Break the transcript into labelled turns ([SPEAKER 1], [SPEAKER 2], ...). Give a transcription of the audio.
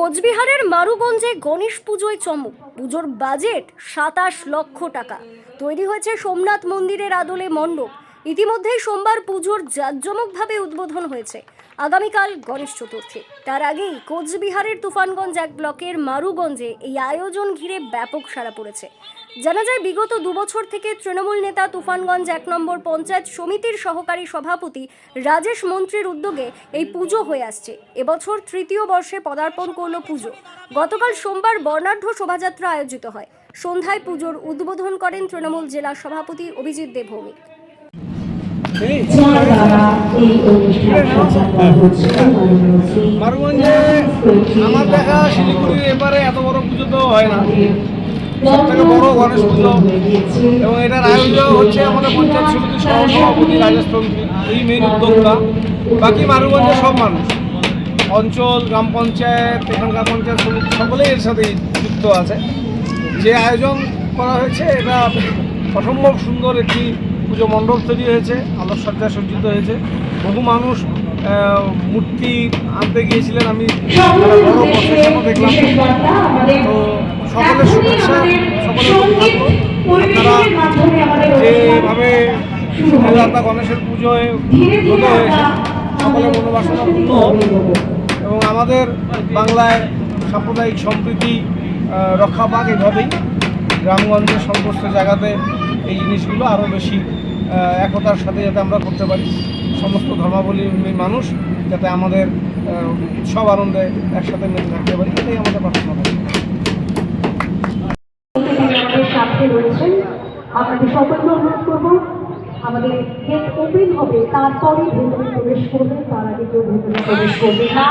[SPEAKER 1] কোচবিহারের মারুগঞ্জে গণেশ পুজোয় চমক। পুজোর বাজেট সাতাশ লক্ষ টাকা। তৈরি হয়েছে সোমনাথ মন্দিরের আদলে মণ্ডপ। ইতিমধ্যেই সোমবার পুজোর জাঁকজমকভাবে উদ্বোধন হয়েছে। আগামীকাল গণেশ চতুর্থী। তার আগেই কোচবিহারের তুফানগঞ্জ এক ব্লকের মারুগঞ্জে এই আয়োজন ঘিরে ব্যাপক সাড়া পড়েছে। জানা যায়, বিগত দুবছর থেকে তৃণমূল নেতা তুফানগঞ্জ এক নম্বর পঞ্চায়েত সমিতির সহকারী সভাপতি রাজেশ মন্ত্রীর উদ্যোগে এই পুজো হয়ে আসছে। এবছর তৃতীয় বর্ষে পদার্পণ করল পুজো। গতকাল সোমবার বর্ণাঢ্য শোভাযাত্রা আয়োজিত হয়। সন্ধ্যায় পুজোর উদ্বোধন করেন তৃণমূল জেলা সভাপতি অভিজিৎ দেবভৌমিক।
[SPEAKER 2] দেখা এবারে এত বড় পুজো তো হয় না। সব থেকে বড় গণেশ পুজো। এবং এটার আয়োজন হচ্ছে আমাদের পঞ্চায়েত এই মেন উদ্যোক্তা। বাকি মারুগঞ্জের সব মানুষ। অঞ্চল, গ্রাম পঞ্চায়েত, এখানকার পঞ্চায়েত সমিতি, সকলেই এর সাথে যুক্ত আছে। যে আয়োজন করা হয়েছে, এটা অসম্ভব সুন্দর একটি পুজো মণ্ডপ তৈরি হয়েছে, আলোকসজ্জা সজ্জিত হয়েছে। বহু মানুষ মূর্তি আনতে গিয়েছিলেন, আমি দেখলাম। তো সকলের শুভেচ্ছা, সকলের আপনারা যেভাবে শুভদাতা গণেশের পুজোয় হয়েছে, সকলের মনোবাসনা পূর্ণ এবং আমাদের বাংলায় সাম্প্রদায়িক সম্প্রীতি রক্ষা পাক এভাবেই। গ্রামগঞ্জের সমস্ত জায়গাতে এই জিনিসগুলো আরও বেশি একতার সাথে যাতে আমরা করতে পারি। সমস্ত ধর্মাবলম্বী মানুষ যাতে আমাদের উৎসব আনন্দে একসাথে মিলে থাকতে পারি, এটাই আমাদের প্রার্থনা।
[SPEAKER 3] করব, আমাদের গেট ওপেন হবে তারপরে ভেতরে প্রবেশ করবে, তার আগে কেউ ভেতরে প্রবেশ করবে না।